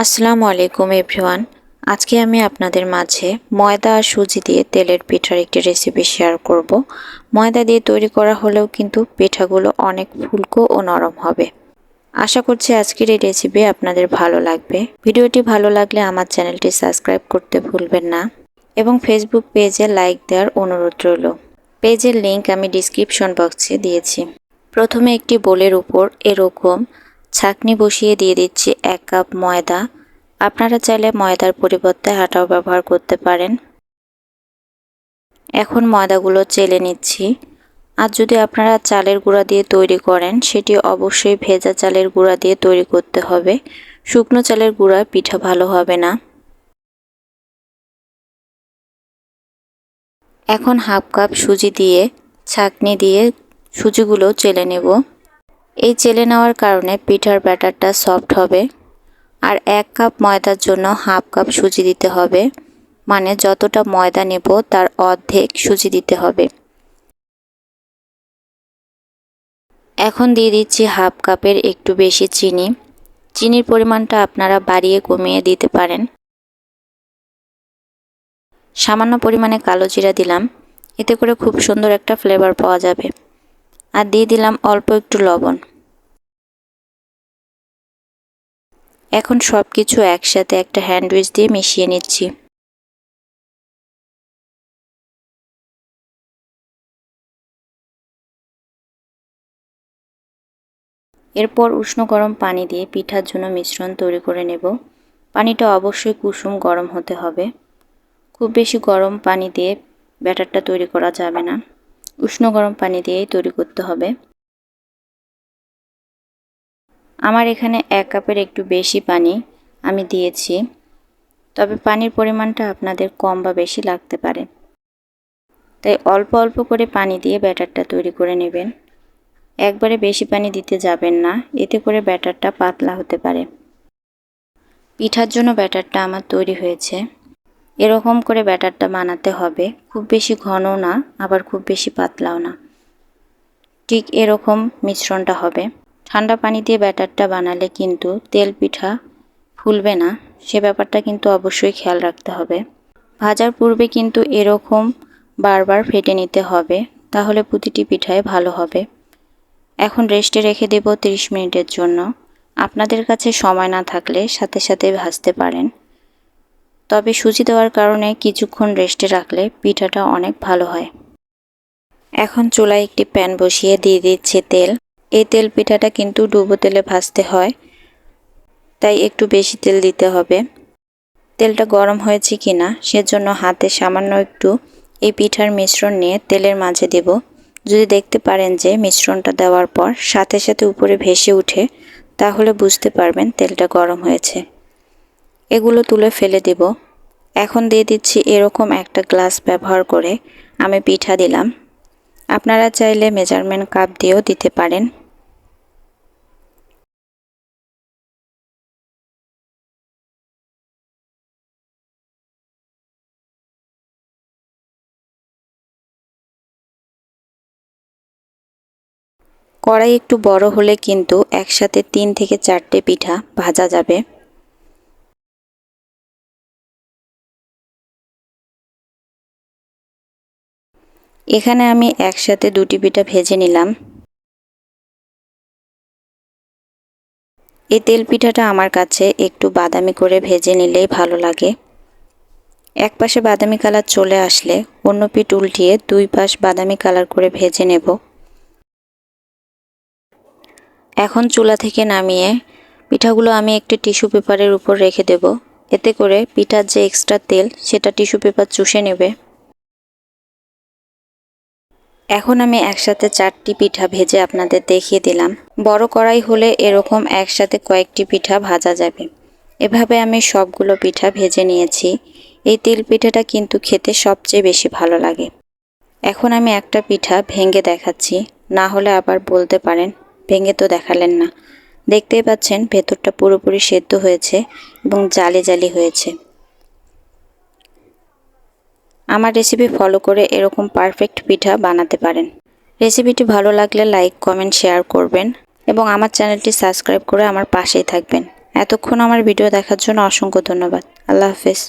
আসসালামু আলাইকুম, এভরিওয়ান। আজকে আমি আপনাদের মাঝে ময়দা আর সুজি দিয়ে তেলের পিঠার একটি রেসিপি শেয়ার করব। ময়দা দিয়ে তৈরি করা হলেও কিন্তু পিঠাগুলো অনেক ফুলকো ও নরম হবে। আশা করছি আজকের এই রেসিপি আপনাদের ভালো লাগবে। ভিডিওটি ভালো লাগলে আমার চ্যানেলটি সাবস্ক্রাইব করতে ভুলবেন না এবং ফেসবুক পেজে লাইক দেওয়ার অনুরোধ রইল। পেজের লিংক আমি ডিসক্রিপশন বক্সে দিয়েছি। প্রথমে একটি বোলের উপর এরকম ছাকনি বসিয়ে দিয়ে দিচ্ছি এক কাপ ময়দা। আপনারা চাইলে ময়দার পরিবর্তে আটাও ব্যবহার করতে পারেন। এখন ময়দাগুলো চেলে নিচ্ছি। আর যদি আপনারা চালের গুঁড়া দিয়ে তৈরি করেন, সেটি অবশ্যই ভেজা চালের গুঁড়া দিয়ে তৈরি করতে হবে। শুকনো চালের গুঁড়া পিঠা ভালো হবে না। এখন হাফ কাপ সুজি দিয়ে, ছাকনি দিয়ে সুজিগুলো চেলে নেব। এই চেলে নেওয়ার কারণে পিঠার ব্যাটারটা সফট হবে আর এক কাপ ময়দার জন্য হাফ কাপ সুজি দিতে হবে। মানে যতটা ময়দা নেব, তার অর্ধেক সুজি দিতে হবে। এখন দিয়ে দিচ্ছি হাফ কাপের একটু বেশি চিনি। চিনির পরিমাণটা আপনারা বাড়িয়ে কমিয়ে দিতে পারেন। সামান্য পরিমাণে কালো জিরা দিলাম। এতে করে খুব সুন্দর একটা ফ্লেভার পাওয়া যাবে। আর দিয়ে দিলাম অল্প একটু লবণ। এখন সব কিছু একসাথে একটা হ্যান্ডউইচ দিয়ে মিশিয়ে নিচ্ছি। এরপর উষ্ণ গরম পানি দিয়ে পিঠার জন্য মিশ্রণ তৈরি করে নেব। পানিটা অবশ্যই কুসুম গরম হতে হবে। খুব বেশি গরম পানি দিয়ে ব্যাটারটা তৈরি করা যাবে না। উষ্ণ গরম পানি দিয়েই তৈরি করতে হবে। আমার এখানে এক কাপের একটু বেশি পানি আমি দিয়েছি, তবে পানির পরিমাণটা আপনাদের কম বা বেশি লাগতে পারে। তাই অল্প অল্প করে পানি দিয়ে ব্যাটারটা তৈরি করে নেবেন। একবারে বেশি পানি দিতে যাবেন না, এতে করে ব্যাটারটা পাতলা হতে পারে। পিঠার জন্য ব্যাটারটা আমার তৈরি হয়েছে। এরকম করে ব্যাটারটা বানাতে হবে। খুব বেশি ঘনও না, আবার খুব বেশি পাতলাও না। ঠিক এরকম মিশ্রণটা হবে। ঠান্ডা পানি দিয়ে ব্যাটারটা বানালে কিন্তু তেল পিঠা ফুলবে না, সে ব্যাপারটা কিন্তু অবশ্যই খেয়াল রাখতে হবে। ভাজার পূর্বে কিন্তু এরকম বারবার ফেটে নিতে হবে, তাহলে প্রতিটি পিঠায় ভালো হবে। এখন রেস্টে রেখে দেব 30 মিনিটের জন্য। আপনাদের কাছে সময় না থাকলে সাথে সাথে ভাজতে পারেন। তবে সুজি দেওয়ার কারণে কিছুক্ষণ রেস্টে রাখলে পিঠাটা অনেক ভালো হয়। এখন চুলায় একটি প্যান বসিয়ে দিয়ে দিচ্ছে তেল। এই তেল পিঠাটা কিন্তু ডুবো তেলে ভাজতে হয়, তাই একটু বেশি তেল দিতে হবে। তেলটা গরম হয়েছে কি না সেজন্য হাতে সামান্য একটু এই পিঠার মিশ্রণ নিয়ে তেলের মাঝে দেব। যদি দেখতে পারেন যে মিশ্রণটা দেওয়ার পর সাথে সাথে উপরে ভেসে উঠে, তাহলে বুঝতে পারবেন তেলটা গরম হয়েছে। এগুলো তুলে ফেলে দেব। এখন দিয়ে দিচ্ছি এরকম একটা গ্লাস ব্যবহার করে আমি পিঠা দিলাম। আপনারা চাইলে মেজারমেন্ট কাপ দিয়েও দিতে পারেন। কড়াই একটু বড় হলে কিন্তু একসাথে তিন থেকে চারটে পিঠা ভাজা যাবে। এখানে আমি একসাথে দুটি পিঠা ভেজে নিলাম। এই তেল পিঠাটা আমার কাছে একটু বাদামি করে ভেজে নিলেই ভালো লাগে। এক পাশে বাদামি কালার চলে আসলে অন্য পিঠ উল্টিয়ে দুই পাশ বাদামি কালার করে ভেজে নেব। এখন চুলা থেকে নামিয়ে পিঠাগুলো আমি একটি টিস্যু পেপারের উপর রেখে দেব। এতে করে পিঠার যে এক্সট্রা তেল, সেটা টিস্যু পেপার চুষে নেবে। এখন আমি একসাথে চারটি পিঠা ভেজে আপনাদের দেখিয়ে দিলাম। বড় কড়াই হলে এরকম একসাথে কয়েকটি পিঠা ভাজা যাবে। এভাবে আমি সবগুলো পিঠা ভেজে নিয়েছি। এই তেল পিঠাটা কিন্তু খেতে সবচেয়ে বেশি ভালো লাগে। এখন আমি একটা পিঠা ভেঙে দেখাচ্ছি। না হলে আবার বলতে পারেন, ভেঙে তো দেখালেন না। দেখতেই পাচ্ছেন, ভেতরটা পুরোপুরি সেদ্ধ হয়েছে এবং জালি জালি হয়েছে। আমার রেসিপি ফলো করে এরকম পারফেক্ট পিঠা বানাতে পারেন। রেসিপিটি ভালো লাগলে লাইক কমেন্ট শেয়ার করবেন এবং আমার চ্যানেলটি সাবস্ক্রাইব করে আমার পাশেই থাকবেন। এতক্ষণ আমার ভিডিও দেখার জন্য অসংখ্য ধন্যবাদ। আল্লাহ হাফেজ।